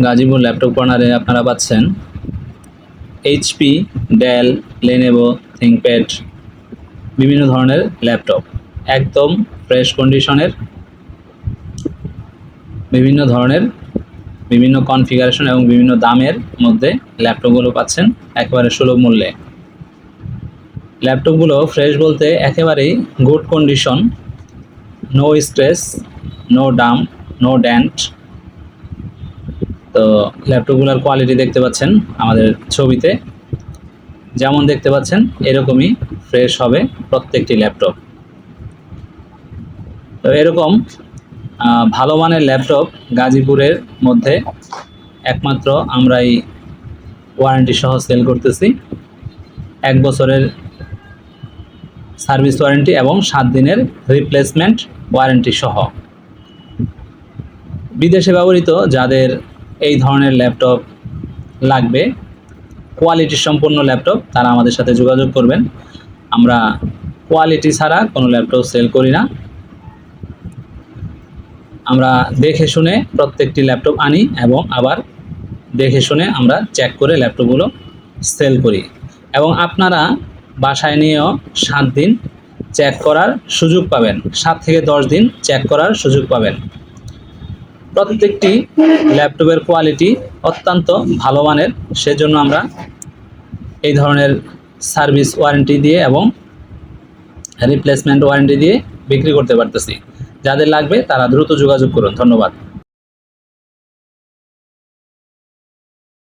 Gazipur laptop কর্নারে আপনারা পাচ্ছেন এইচপি ডেল লেনেভো থিঙ্কপ্যাড বিভিন্ন ধরনের ল্যাপটপ। একদম ফ্রেশ কন্ডিশনের বিভিন্ন ধরনের, বিভিন্ন কনফিগারেশন এবং বিভিন্ন দামের মধ্যে ল্যাপটপগুলো পাচ্ছেন একেবারে সুলভ মূল্যে। ল্যাপটপগুলো ফ্রেশ বলতে একেবারেই good condition no stress no dam no dent তো ল্যাপটপগুলোর কোয়ালিটি দেখতে পাচ্ছেন আমাদের ছবিতে। যেমন দেখতে পাচ্ছেন, এরকমই ফ্রেশ হবে প্রত্যেকটি ল্যাপটপ। তো এরকম ভালো মানের ল্যাপটপ গাজীপুরের মধ্যে একমাত্র আমরাই ওয়ারেন্টি সহ সেল করতেছি। এক বছরের সার্ভিস ওয়ারেন্টি এবং সাত দিনের রিপ্লেসমেন্ট ওয়ারেন্টি সহ। বিদেশে ব্যবহৃত যাদের এই ধরনের ল্যাপটপ লাগবে। কোয়ালিটি সম্পন্ন ল্যাপটপ তারা আমাদের সাথে যোগাযোগ করবেন। আমরা কোয়ালিটি ছাড়া কোনো ল্যাপটপ সেল করি না। আমরা দেখে শুনে প্রত্যেকটি ল্যাপটপ আনি এবং আবার দেখে শুনে আমরা চেক করে ল্যাপটপগুলো সেল করি। এবং আপনারা বাসায় নিয়েও সাত দিন চেক করার সুযোগ পাবেন। সাত থেকে দশ দিন চেক করার সুযোগ পাবেন। প্রত্যেকটি ল্যাপটপের কোয়ালিটি অত্যন্ত ভালো মানের, সেজন্য আমরা এই ধরনের সার্ভিস ওয়ারেন্টি দিয়ে এবং রিপ্লেসমেন্ট ওয়ারেন্টি দিয়ে বিক্রি করতে পারতেছি। যাদের লাগবে তারা দ্রুত যোগাযোগ করুন। ধন্যবাদ।